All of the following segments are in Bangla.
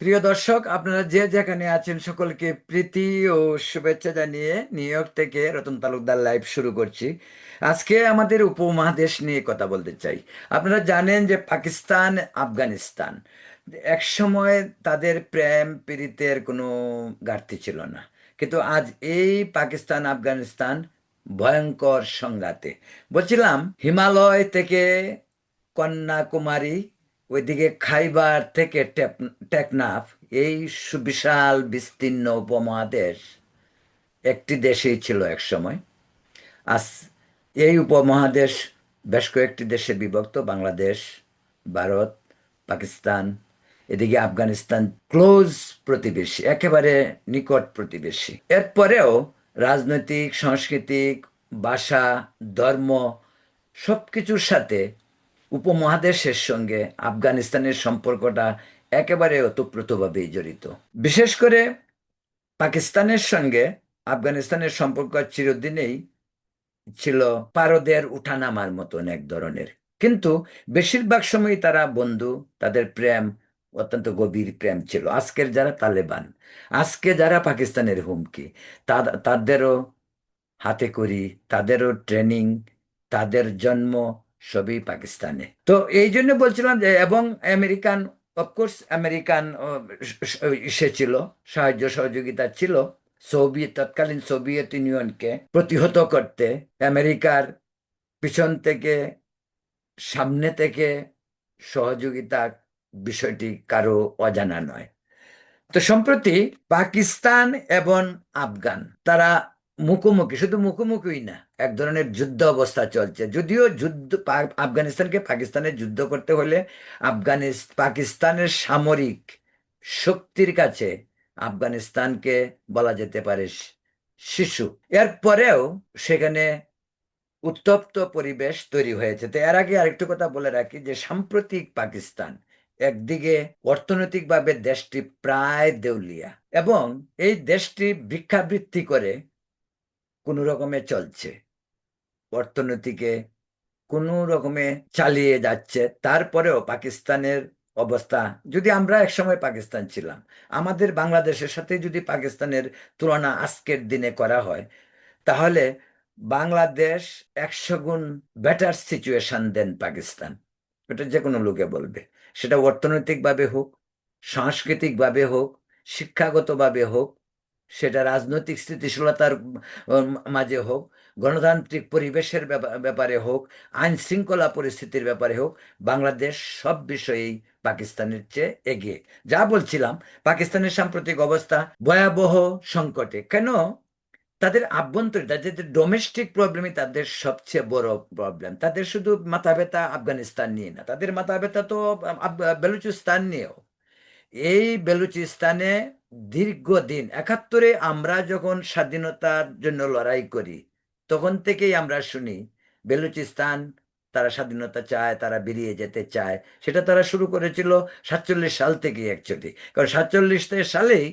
প্রিয় দর্শক, আপনারা যে যেখানে আছেন সকলকে প্রীতি ও শুভেচ্ছা জানিয়ে নিউ ইয়র্ক থেকে রতন তালুকদার লাইভ শুরু করছি। আজকে আমাদের উপমহাদেশ নিয়ে কথা বলতে চাই। আপনারা জানেন যে পাকিস্তান, আফগানিস্তান, একসময় তাদের প্রেম প্রীতির কোনো ঘাটতি ছিল না। কিন্তু আজ এই পাকিস্তান, আফগানিস্তান ভয়ঙ্কর সংঘাতে। বলছিলাম, হিমালয় থেকে কন্যাকুমারী ওইদিকে খাইবার থেকে টেকনাফ, এই সুবিশাল বিস্তীর্ণ উপমহাদেশ একটি দেশেই ছিল এক সময় আজ এই উপমহাদেশ বেশ কয়েকটি দেশে বিভক্ত, বাংলাদেশ, ভারত, পাকিস্তান, এদিকে আফগানিস্তান, ক্লোজ প্রতিবেশী, একেবারে নিকট প্রতিবেশী। এরপরেও রাজনৈতিক, সাংস্কৃতিক, ভাষা, ধর্ম সব কিছুর সাথে উপমহাদেশের সঙ্গে আফগানিস্তানের সম্পর্কটা একেবারে ওতপ্রোতভাবেই জড়িত। বিশেষ করে পাকিস্তানের সঙ্গে আফগানিস্তানের সম্পর্ক চিরদিনেই ছিল পারদের উঠানামার মতন এক ধরনের। কিন্তু বেশিরভাগ সময় তারা বন্ধু, তাদের প্রেম, অত্যন্ত গভীর প্রেম ছিল। আজকের যারা তালেবান, আজকে যারা পাকিস্তানের হুমকি তাদেরও হাতে করি, তাদেরও ট্রেনিং, তাদের জন্ম সবই পাকিস্তানে। তো এই জন্য বলছিলাম যে, এবং আমেরিকান অফকোর্স আমেরিকান সে ছিল, সাহায্য সহযোগিতা ছিল। সোভিয়েত, তৎকালীন সোভিয়েত ইউনিয়নকে প্রতিহত করতে আমেরিকার পিছন থেকে, সামনে থেকে সহযোগিতা বিষয়টি কারও অজানা নয়। তো সম্প্রতি পাকিস্তান এবং আফগান, তারা মুখোমুখি, শুধু মুখোমুখিই না এক ধরনের যুদ্ধ অবস্থা চলছে। যদিও যুদ্ধ আফগানিস্তানকে পাকিস্তানের যুদ্ধ করতে হলে আফগানিস্তান পাকিস্তানের সামরিক শক্তির কাছে আফগানিস্তানকে বলা যেতে পারে শিশু। এরপরেও সেখানে উত্তপ্ত পরিবেশ তৈরি হয়েছে। তো এর আগে আরেকটু কথা বলে রাখি যে সাম্প্রতিক পাকিস্তান একদিকে অর্থনৈতিকভাবে দেশটি প্রায় দেউলিয়া এবং এই দেশটি ভিক্ষাবৃত্তি করে কোনো রকমে চলছে। অর্থনীতিকে কোনো রকমে চালিয়ে যাচ্ছে। তারপরেও পাকিস্তানের অবস্থা, যদি আমরা একসময় পাকিস্তান ছিলাম, আমাদের বাংলাদেশের সাথে যদি পাকিস্তানের তুলনা আজকের দিনে করা হয়, তাহলে বাংলাদেশ একশো গুণ বেটার সিচুয়েশন দেন পাকিস্তান। এটা যে কোনো লোকে বলবে। সেটা অর্থনৈতিকভাবে হোক, সাংস্কৃতিকভাবে হোক, শিক্ষাগতভাবে হোক, সেটা রাজনৈতিক স্থিতিশীলতার মাঝে হোক গণতান্ত্রিক পরিবেশের ব্যাপা- ব্যাপারে হোক, আইন শৃঙ্খলা পরিস্থিতির ব্যাপারে হোক, বাংলাদেশ সব বিষয়েই পাকিস্তানের চেয়ে এগিয়ে। যা বলছিলাম, পাকিস্তানের সাম্প্রতিক অবস্থা ভয়াবহ সংকটে। কেন? তাদের আভ্যন্তরীণ, তাদের ডোমেস্টিক প্রবলেমই তাদের সবচেয়ে বড় প্রবলেম তাদের শুধু মাথা ব্যথা আফগানিস্তান নিয়ে না, তাদের মাথা ব্যথা তো বেলুচিস্তান নিয়েও। এই বেলুচিস্তানে দীর্ঘদিন, একাত্তরে আমরা যখন স্বাধীনতার জন্য লড়াই করি তখন থেকেই আমরা শুনি, বেলুচিস্তান, তারা স্বাধীনতা চায়, তারা বেরিয়ে যেতে চায়। সেটা তারা শুরু করেছিল সাতচল্লিশ সাল থেকে অ্যাকচুয়ালি কারণ সাতচল্লিশ সালেই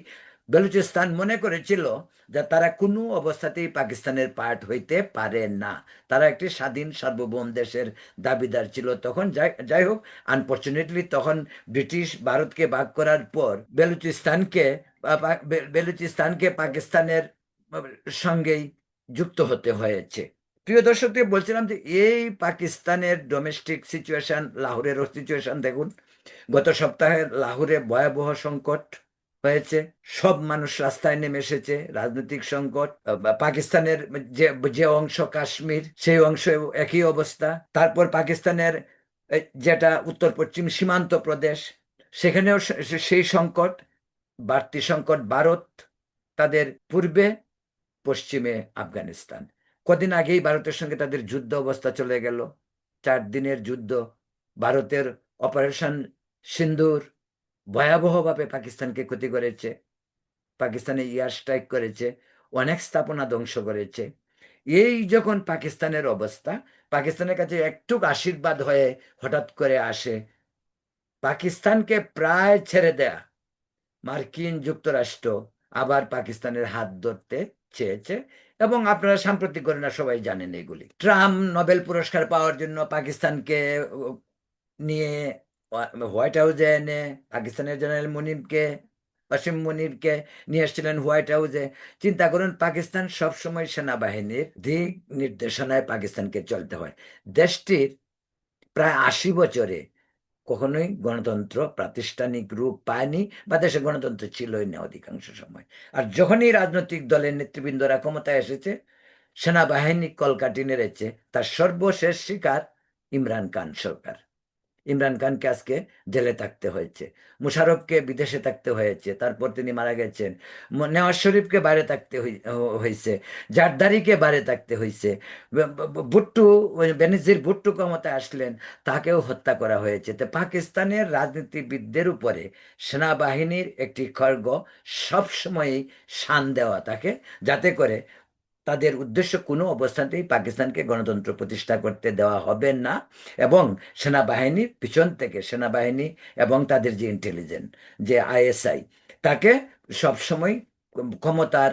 বেলুচিস্তান মনে করেছিল যে তারা কোনো অবস্থাতেই পাকিস্তানের পার্ট হইতে পারে না। তারা একটি স্বাধীন সার্বভৌম দেশের দাবিদার ছিল। তখন যাই হোক আনফর্চুনেটলি তখন ব্রিটিশ ভারতকে ভাগ করার পর বেলুচিস্তানকে বেলুচিস্তানকে পাকিস্তানের সঙ্গেই যুক্ত হতে হয়েছে। প্রিয় দর্শকদের বলছিলাম যে এই পাকিস্তানের ডোমেস্টিক সিচুয়েশন লাহোরের সিচুয়েশন দেখুন। গত সপ্তাহে লাহোরে ভয়াবহ সংকট হয়েছে। সব মানুষ রাস্তায় নেমে এসেছে। রাজনৈতিক সংকট পাকিস্তানের যে যে অংশ কাশ্মীর, সেই অংশ একই অবস্থা। তারপর পাকিস্তানের যেটা উত্তর পশ্চিম সীমান্ত প্রদেশ, সেখানেও সেই সংকট, বাড়তি সংকট ভারত, তাদের পূর্বে পশ্চিমে আফগানিস্তান। কদিন আগেই ভারতের সঙ্গে তাদের যুদ্ধ অবস্থা চলে গেল। চার দিনের যুদ্ধ, ভারতের অপারেশন সিন্দুর ভয়াবহভাবে পাকিস্তানকে ক্ষতি করেছে। পাকিস্তানে এয়ার স্ট্রাইক করেছে, অনেক স্থাপনা ধ্বংস করেছে। এই যখন পাকিস্তানের অবস্থা, পাকিস্তানের কাছে একটু আশীর্বাদ হয়ে হঠাৎ করে আসে, পাকিস্তানকে প্রায় ছেড়ে দেয়া মার্কিন যুক্তরাষ্ট্র আবার পাকিস্তানের হাত ধরতে চেয়েছে এবং আপনারা সাম্প্রতিক ঘটনা সবাই জানেন এগুলি। ট্রাম্প নোবেল পুরস্কার পাওয়ার জন্য পাকিস্তানকে নিয়ে হোয়াইট হাউসে এনে পাকিস্তানের জেনারেল মুনিরকে অসীম মুনিরকে নিয়ে এসেছিলেন হোয়াইট হাউসে। চিন্তা করুন, পাকিস্তান সবসময় সেনাবাহিনীর দিক নির্দেশনায় পাকিস্তানকে চলতে হয়। দেশটির প্রায় আশি বছরে কখনোই গণতন্ত্র প্রাতিষ্ঠানিক রূপ পায়নি বা দেশে গণতন্ত্র ছিলই না অধিকাংশ সময়। আর যখনই রাজনৈতিক দলের নেতৃবৃন্দরা ক্ষমতায় এসেছে, সেনাবাহিনী কলকাটি নেড়েছে, তার সর্বশেষ শিকার ইমরান খান সরকার। ইমরান খানকে আজকে জেলে থাকতে হয়েছে। মুশারফকে বিদেশে থাকতে হয়েছে। তারপর তিনি মারা গেছেন। নেওয়াজ শরীফকে বাইরে থাকতে হয়েছে। জারদারিকে বাইরে থাকতে হয়েছে। ভুট্টু বেনিজির ভুট্টু ক্ষমতায় আসলেন, তাকেও হত্যা করা হয়েছে। তো পাকিস্তানের রাজনীতিবিদদের উপরে সেনাবাহিনীর একটি খর্গ সবসময়ই শান দেওয়া, তাকে যাতে করে তাদের উদ্দেশ্য কোনো অবস্থাতেই পাকিস্তানকে গণতন্ত্র প্রতিষ্ঠা করতে দেওয়া হবে না এবং সেনাবাহিনীর পিছন থেকে সেনাবাহিনী এবং তাদের যে ইন্টেলিজেন্ট যে আইএসআই তাকে সবসময় ক্ষমতার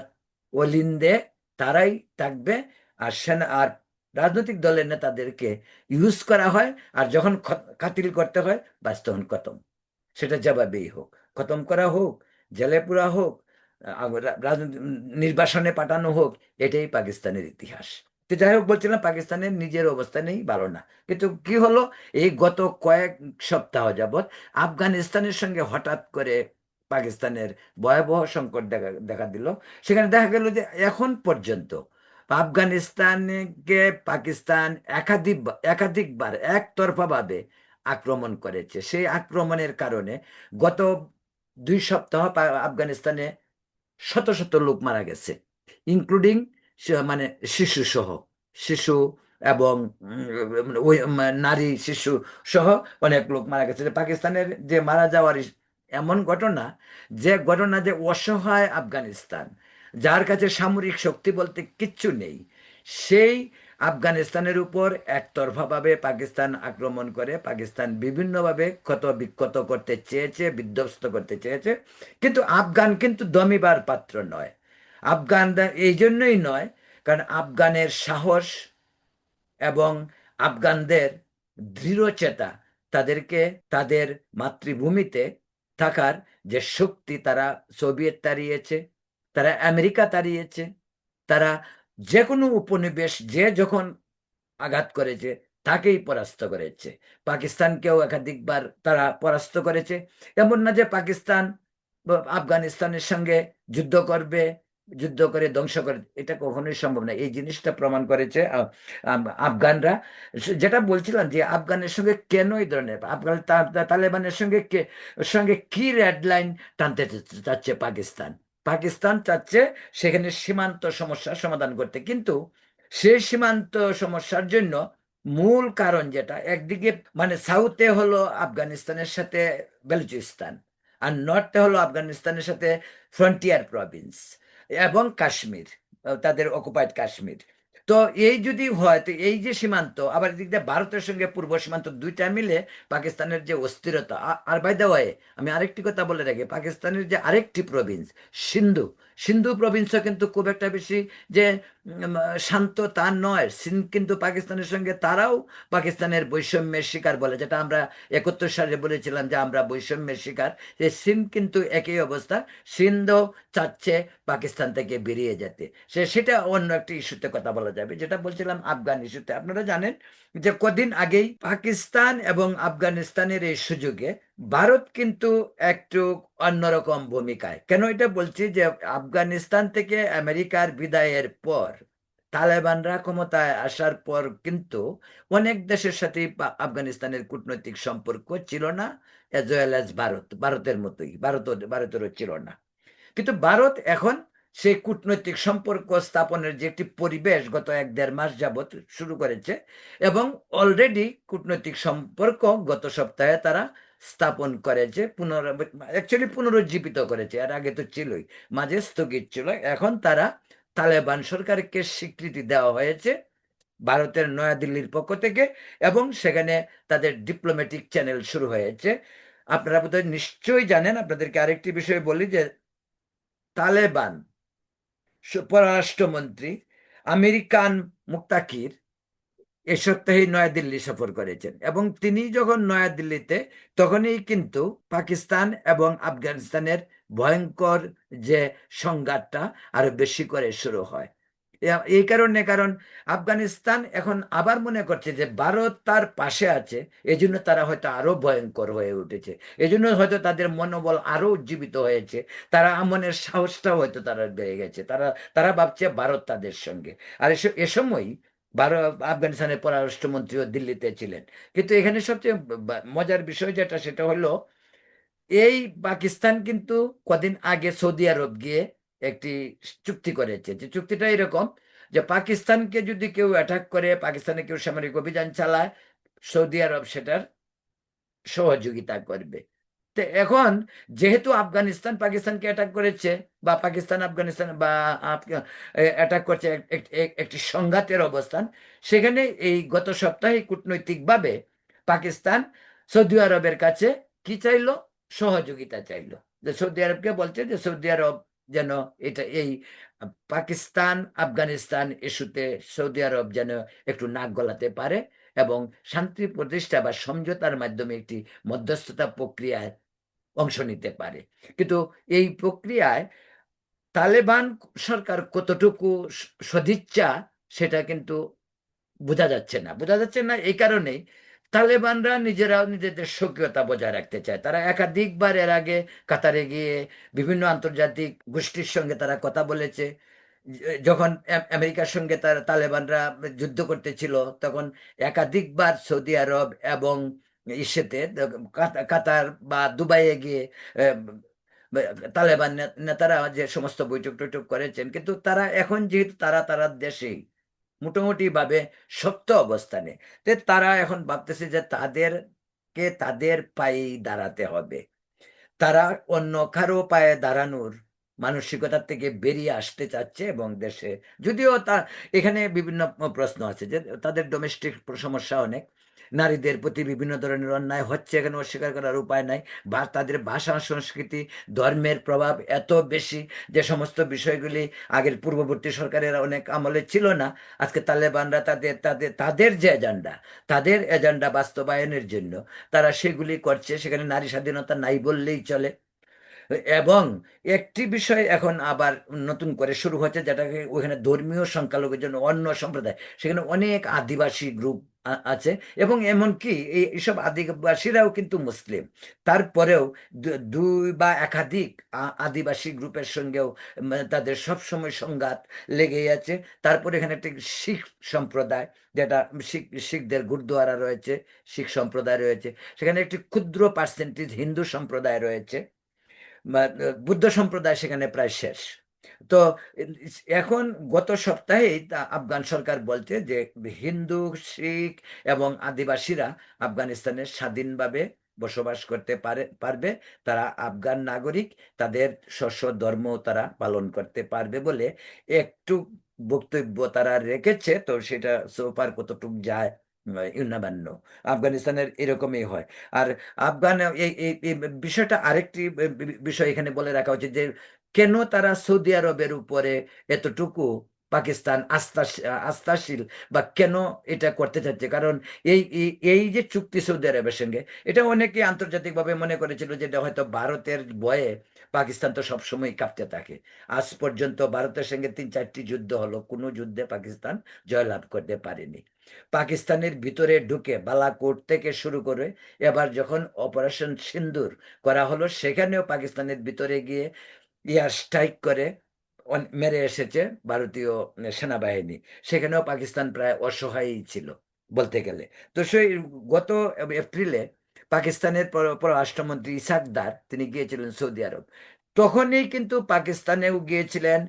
অলিন্দে তারাই থাকবে আর সেনা, আর রাজনৈতিক দলের নেতাদেরকে ইউজ করা হয় আর যখন খাতিল করতে হয় বাস তখন খতম। সেটা জবাবেই হোক, খতম করা হোক, জেলে পুরা হোক নির্বাসনে পাঠানো হোক, এটাই পাকিস্তানের ইতিহাস। তো যাই হোক, বলছিলাম পাকিস্তানের নিজের অবস্থা নেই, ভালো না। কিন্তু কি হলো? এই গত কয়েক সপ্তাহ যাবৎ আফগানিস্তানের সঙ্গে হঠাৎ করে পাকিস্তানের ভয়াবহ সংকট দেখা দেখা দিল। সেখানে দেখা গেল যে এখন পর্যন্ত আফগানিস্তানকে পাকিস্তান একাধিক একাধিকবার একতরফাভাবে আক্রমণ করেছে। সেই আক্রমণের কারণে গত দুই সপ্তাহ আফগানিস্তানে শত শত লোক মারা গেছে ইনক্লুডিং মানে শিশু সহ, শিশু এবং ওই নারী শিশু সহ অনেক লোক মারা গেছে। যে পাকিস্তানের যে মারা যাওয়ার এমন ঘটনা, যে ঘটনা যে অসহায় আফগানিস্তান, যার কাছে সামরিক শক্তি বলতে কিচ্ছু নেই, সেই আফগানিস্তানের উপর একতরফাভাবে পাকিস্তান আক্রমণ করে, পাকিস্তান বিভিন্নভাবে ক্ষত বিক্ষত করতে চেয়েছে, বিধ্বস্ত করতে চেয়েছে। কিন্তু আফগান কিন্তু দমিবার পাত্র নয়। আফগানরা এই জন্যই নয়, কারণ আফগানের সাহস এবং আফগানদের দৃঢ়চেতা তাদেরকে, তাদের মাতৃভূমিতে থাকার যে শক্তি তারা সোভিয়েত তাড়িয়েছে, তারা আমেরিকা তাড়িয়েছে, তারা যে কোনো উপনিবেশ যে যখন আঘাত করেছে, তাকেই পরাস্ত করেছে। পাকিস্তানকেও একাধিকবার তারা পরাস্ত করেছে। এমন না যে পাকিস্তান আফগানিস্তানের সঙ্গে যুদ্ধ করবে, যুদ্ধ করে ধ্বংস করে, এটা কখনোই সম্ভব না। এই জিনিসটা প্রমাণ করেছে আফগানরা। যেটা বলছিলাম যে আফগানের সঙ্গে কেন এই ধরনের? আফগান তালেবানের সঙ্গে সঙ্গে কি রেড লাইন টানতে চাচ্ছে পাকিস্তান? পাকিস্তান চাচ্ছে সেখানে সীমান্ত সমস্যার সমাধান করতে। কিন্তু সেই সীমান্ত সমস্যার জন্য মূল কারণ যেটা, একদিকে মানে সাউথে হলো আফগানিস্তানের সাথে বেলুচিস্তান আর নর্থে হলো আফগানিস্তানের সাথে ফ্রন্টিয়ার প্রভিন্স এবং কাশ্মীর, তাদের অকুপাইড কাশ্মীর। তো এই যদি হয়, তো এই যে সীমান্ত, আবার এদিক দিয়ে ভারতের সঙ্গে পূর্ব সীমান্ত দুইটা মিলে পাকিস্তানের যে অস্থিরতা আর বাই দেওয়ায় আমি আরেকটি কথা বলে রাখি, পাকিস্তানের যে আরেকটি প্রভিন্স সিন্ধু সিন্ধু প্রভিন্সও কিন্তু খুব একটা বেশি যে শান্ত তা নয়। সিন্ধ কিন্তু পাকিস্তানের সঙ্গে তারাও পাকিস্তানের বৈষম্যের শিকার বলে, যেটা আমরা একাত্তর সালে বলেছিলাম যে আমরা বৈষম্যের শিকার। যে সিন্ধ কিন্তু একই অবস্থা, সিন্ধও চাচ্ছে পাকিস্তান থেকে বেরিয়ে যেতে। সে, সেটা অন্য একটি ইস্যুতে কথা বলা যাবে। যেটা বলছিলাম আফগান ইস্যুতে। আপনারা জানেন যে কদিন আগেই পাকিস্তান এবং আফগানিস্তানের এই সুযোগে ভারত কিন্তু একটু অন্যরকম ভূমিকায়। কেন এটা বলছি যে আফগানিস্তান থেকে আমেরিকার বিদায়ের পর তালেবানরা ক্ষমতায় আসার পর কিন্তু অনেক দেশের সাথে আফগানিস্তানের কূটনৈতিক সম্পর্ক ছিল না এজ ওয়েল অ্যাজ ভারত, ভারতের মতোই, ভারত, ভারতেরও ছিল না। কিন্তু ভারত এখন সেই কূটনৈতিক সম্পর্ক স্থাপনের যে একটি পরিবেশ গত এক দেড় মাস যাবত শুরু করেছে এবং অলরেডি কূটনৈতিক সম্পর্ক গত সপ্তাহে তারা স্থাপন করেছে, পুনর অ্যাকচুয়ালি পুনরুজ্জীবিত করেছে, এর আগে তো ছিলই, মাঝে স্থগিত ছিল, এখন তারা তালেবান সরকারকে স্বীকৃতি দেওয়া হয়েছে ভারতের নয়াদিল্লির পক্ষ থেকে, এবং সেখানে তাদের ডিপ্লোম্যাটিক চ্যানেল শুরু হয়েছে। আপনারা বোধহয় নিশ্চয়ই জানেন, আপনাদেরকে আরেকটি বিষয় বলি যে, তালেবান পররাষ্ট্রমন্ত্রী আমেরিকান মুক্তাকির এ সপ্তাহে নয়াদিল্লি সফর করেছেন। এবং তিনি যখন নয়াদিল্লিতে, তখনই কিন্তু পাকিস্তান এবং আফগানিস্তানের ভয়ঙ্কর যে সংঘাতটা আরও বেশি করে শুরু হয়। এই কারণে কারণ আফগানিস্তান এখন আবার মনে করছে যে ভারত তার পাশে আছে এই জন্য তারা হয়তো আরও ভয়ঙ্কর হয়ে উঠেছে। এই জন্য হয়তো তাদের মনোবল আরও উজ্জীবিত হয়েছে। তারা আমনের সাহসটাও হয়তো তারা বেড়ে গেছে। তারা তারা ভাবছে ভারত তাদের সঙ্গে। আর এ সময় ভারত আফগানিস্তানের পররাষ্ট্রমন্ত্রীও দিল্লিতে ছিলেন। কিন্তু এখানে সবচেয়ে মজার বিষয় যেটা, সেটা হলো, এই পাকিস্তান কিন্তু কদিন আগে সৌদি আরব গিয়ে একটি চুক্তি করেছে। যে চুক্তিটা এরকম যে পাকিস্তানকে যদি কেউ অ্যাটাক করে, পাকিস্তানে কেউ সামরিক অভিযান চালায়, সৌদি আরব সেটার সহযোগিতা করবে। তো এখন যেহেতু আফগানিস্তান পাকিস্তানকে অ্যাটাক করেছে বা পাকিস্তান আফগানিস্তান বা অ্যাটাক করছে এক- এক- এক- একটি সংঘাতের অবস্থান, সেখানে এই গত সপ্তাহে কূটনৈতিকভাবে পাকিস্তান সৌদি আরবের কাছে কি চাইলো? সহযোগিতা চাইলো। যে সৌদি আরবকে বলছে যে সৌদি আরব যেন এটা, এই পাকিস্তান, আফগানিস্তান ইস্যুতে সৌদি আরব যেন একটু নাক গলাতে পারে এবং শান্তি প্রতিষ্ঠা বা সমঝোতার মাধ্যমে একটি মধ্যস্থতা প্রক্রিয়ায় অংশ নিতে পারে। কিন্তু এই প্রক্রিয়ায় তালেবান সরকার কতটুকু সদিচ্ছা সেটা কিন্তু বোঝা যাচ্ছে না। বোঝা যাচ্ছে না এই কারণেই তালেবানরা নিজেরাও নিজেদের সক্রিয়তা বজায় রাখতে চায়। তারা একাধিকবার এর আগে কাতারে গিয়ে বিভিন্ন আন্তর্জাতিক গোষ্ঠীর সঙ্গে তারা কথা বলেছে। যখন আমেরিকার সঙ্গে তারা তালেবানরা যুদ্ধ করতেছিল, তখন একাধিকবার সৌদি আরব এবং ইসেতে কাতার বা দুবাইয়ে গিয়ে তালেবান নেতারা যে সমস্ত বৈঠক টৈঠক করেছেন কিন্তু তারা এখন যেহেতু তারা তারা দেশেই, মোটামুটি ভাবে শক্ত অবস্থানে, তে তারা এখন ভাবতেছে যে তাদেরকে তাদের পায়েই দাঁড়াতে হবে। তারা অন্য কারও পায়ে দাঁড়ানোর মানসিকতা থেকে বেরিয়ে আসতে চাচ্ছে এবং দেশে, যদিও তা, এখানে বিভিন্ন প্রশ্ন আছে যে তাদের ডোমেস্টিক সমস্যা অনেক। নারীদের প্রতি বিভিন্ন ধরনের অন্যায় হচ্ছে এখানে অস্বীকার করার উপায় নাই। বা তাদের ভাষা, সংস্কৃতি, ধর্মের প্রভাব এত বেশি যে সমস্ত বিষয়গুলি আগের পূর্ববর্তী সরকারের অনেক আমলে ছিল না। আজকে তালেবানরা তাদের তাদের তাদের যে এজেন্ডা, তাদের এজেন্ডা বাস্তবায়নের জন্য তারা সেগুলি করছে। সেখানে নারী স্বাধীনতা নাই বললেই চলে। এবং একটি বিষয় এখন আবার নতুন করে শুরু হচ্ছে যেটাকে ওখানে ধর্মীয় সংখ্যালঘুর জন্য অন্য সম্প্রদায়, সেখানে অনেক আদিবাসী গ্রুপ আছে এবং এমনকি এই এইসব আদিবাসীরাও কিন্তু মুসলিম। তারপরেও দুই বা একাধিক আদিবাসী গ্রুপের সঙ্গেও তাদের সবসময় সংঘাত লেগেই আছে। তারপরে এখানে একটি শিখ সম্প্রদায়, যেটা শিখ, শিখদের গুরুদুয়ারা রয়েছে, শিখ সম্প্রদায় রয়েছে। সেখানে একটি ক্ষুদ্র পার্সেন্টেজ হিন্দু সম্প্রদায় রয়েছে। বুদ্ধ সম্প্রদায় সেখানে প্রায় শেষ। তো এখন গত সপ্তাহেই আফগান সরকার বলছে যে, হিন্দু, শিখ এবং আদিবাসীরা আফগানিস্তানে স্বাধীনভাবে বসবাস করতে পারে, পারবে। তারা আফগান নাগরিক, তাদের শস্য ধর্ম তারা পালন করতে পারবে বলে একটু বক্তব্য তারা রেখেছে। তো সেটা সোফার কতটুক যায় ইউনাবান্য আফগানিস্তানের এরকমই হয়। আর আফগান এই বিষয়টা আরেকটি বিষয় এখানে বলে রাখা উচিত যে কেন তারা সৌদি আরবের উপরে এতটুকু পাকিস্তান, আস্থা, আস্থাশীল, বা কেন এটা করতে চাচ্ছে কারণ এই, এই- যে চুক্তি সৌদি আরবের সঙ্গে, এটা অনেকে আন্তর্জাতিকভাবে মনে করেছিল যে এটা হয়তো ভারতের বয়ে পাকিস্তান তো সবসময় কাঁপতে থাকে। আজ পর্যন্ত ভারতের সঙ্গে তিন, চারটি যুদ্ধ হলো, কোনো যুদ্ধে পাকিস্তান জয়লাভ করতে পারেনি। পাকিস্তানের ভিতরে ঢুকে বালাকোট থেকে শুরু করে এবার যখন অপারেশন সিন্দুর করা হলো, সেখানেও পাকিস্তানের ভিতরে গিয়ে এয়ার স্ট্রাইক করে মেরে এসেছে ভারতীয় সেনাবাহিনী। সেখানেও পাকিস্তান প্রায় অসহায়ই ছিল বলতে গেলে। তো সেই গত এপ্রিলে পাকিস্তানের পর- পররাষ্ট্রমন্ত্রী ইসাকদার তিনি গিয়েছিলেন সৌদি আরব। তখনই কিন্তু পাকিস্তানেও গিয়েছিলেন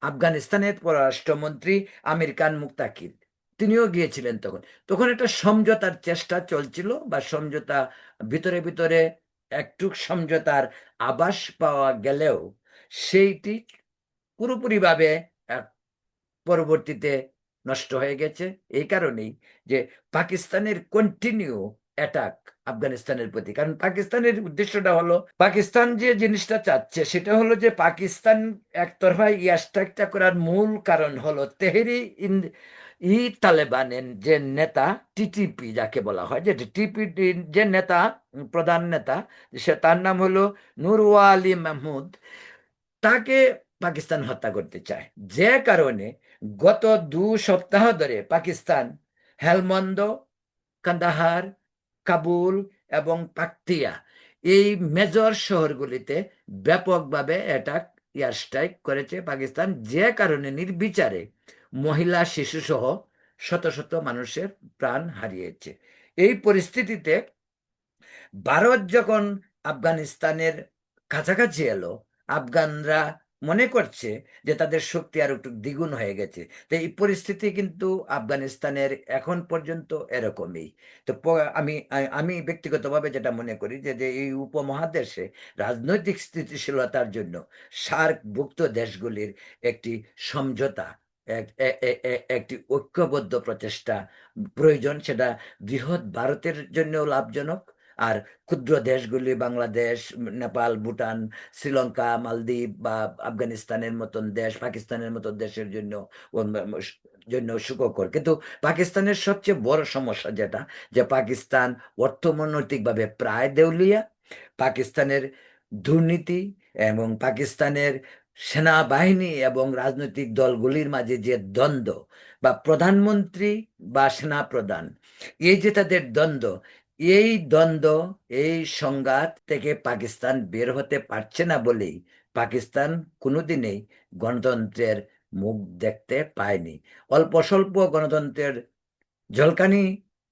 আফগানিস্তানের পররাষ্ট্রমন্ত্রী আমির খান মুক্তাকির। তিনিও গিয়েছিলেন তখন। তখন একটা সমঝোতার চেষ্টা চলছিল বা সমঝোতা ভিতরে ভিতরে একটু সমঝোতার আভাস পাওয়া গেলেও সেইটি পুরোপুরিভাবে পরবর্তীতে নষ্ট হয়ে গেছে। এই কারণেই যে পাকিস্তানের কন্টিনিউ অ্যাটাক আফগানিস্তানের প্রতি। কারণ পাকিস্তানের উদ্দেশ্যটা হলো, পাকিস্তান যে জিনিসটা চাচ্ছে, সেটা হলো যে পাকিস্তান একতরফা ইয়ার স্ট্রাইকটা করার মূল কারণ হলো তেহরি ইন, ই তালেবানের যে নেতা টিটিপি যাকে বলা হয়, যে টিপি যে নেতা, প্রধান নেতা, সে তার নাম হলো নুরওয়া আলী মাহমুদ। তাকে পাকিস্তান হত্যা করতে চায়। যে কারণে গত দু সপ্তাহ ধরে পাকিস্তান, হেলমন্দ, কান্দাহার, কাবুল এবং পাকতিয়া এই মেজর শহরগুলিতে ব্যাপকভাবে অ্যাটাক এয়ার স্ট্রাইক করেছে পাকিস্তান। যে কারণে নির্বিচারে মহিলা শিশু সহ শত শত মানুষের প্রাণ হারিয়েছে। এই পরিস্থিতিতে ভারত যখন আফগানিস্তানের কাছাকাছি এলো, আফগানরা মনে করছে যে তাদের শক্তি আর একটু দ্বিগুণ হয়ে গেছে। তো এই পরিস্থিতি কিন্তু আফগানিস্তানের এখন পর্যন্ত এরকমই। তো আমি আমি ব্যক্তিগতভাবে যেটা মনে করি যে যে এই উপমহাদেশে রাজনৈতিক স্থিতিশীলতার জন্য সার্কভুক্ত দেশগুলির একটি সমঝোতা একটি ঐক্যবদ্ধ প্রচেষ্টা প্রয়োজন। সেটা বৃহৎ ভারতের জন্যও লাভজনক আর ক্ষুদ্র দেশগুলি, বাংলাদেশ, নেপাল, ভুটান, শ্রীলঙ্কা, মালদ্বীপ বা আফগানিস্তানের মতন দেশ, পাকিস্তানের মতন দেশের জন্য জন্য সুখকর। কিন্তু পাকিস্তানের সবচেয়ে বড় সমস্যা যেটা, যে পাকিস্তান অর্থনৈতিকভাবে প্রায় দেউলিয়া, পাকিস্তানের দুর্নীতি এবং পাকিস্তানের সেনাবাহিনী এবং রাজনৈতিক দলগুলির মাঝে যে দ্বন্দ্ব বা প্রধানমন্ত্রী বা সেনা প্রধান এই যে তাদের দ্বন্দ্ব এই দ্বন্দ্ব, এই সংঘাত থেকে পাকিস্তান বের হতে পারছে না বলেই পাকিস্তান কোনোদিনেই গণতন্ত্রের মুখ দেখতে পায়নি। অল্প স্বল্প গণতন্ত্রের ঝলকানি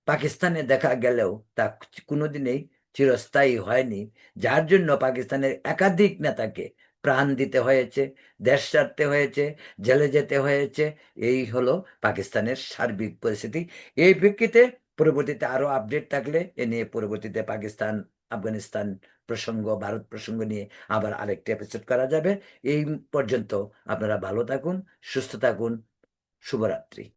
পাকিস্তানে দেখা গেলেও তা কোনোদিনেই চিরস্থায়ী হয়নি, যার জন্য পাকিস্তানের একাধিক নেতাকে প্রাণ দিতে হয়েছে, দেশ ছাড়তে হয়েছে, জেলে যেতে হয়েছে। এই হলো পাকিস্তানের সার্বিক পরিস্থিতি। এই প্রেক্ষিতে পরবর্তীতে আরও আপডেট থাকলে এ নিয়ে পরবর্তীতে পাকিস্তান, আফগানিস্তান প্রসঙ্গ, ভারত প্রসঙ্গ নিয়ে আবার আরেকটি এপিসোড করা যাবে। এই পর্যন্ত আপনারা ভালো থাকুন, সুস্থ থাকুন, শুভরাত্রি।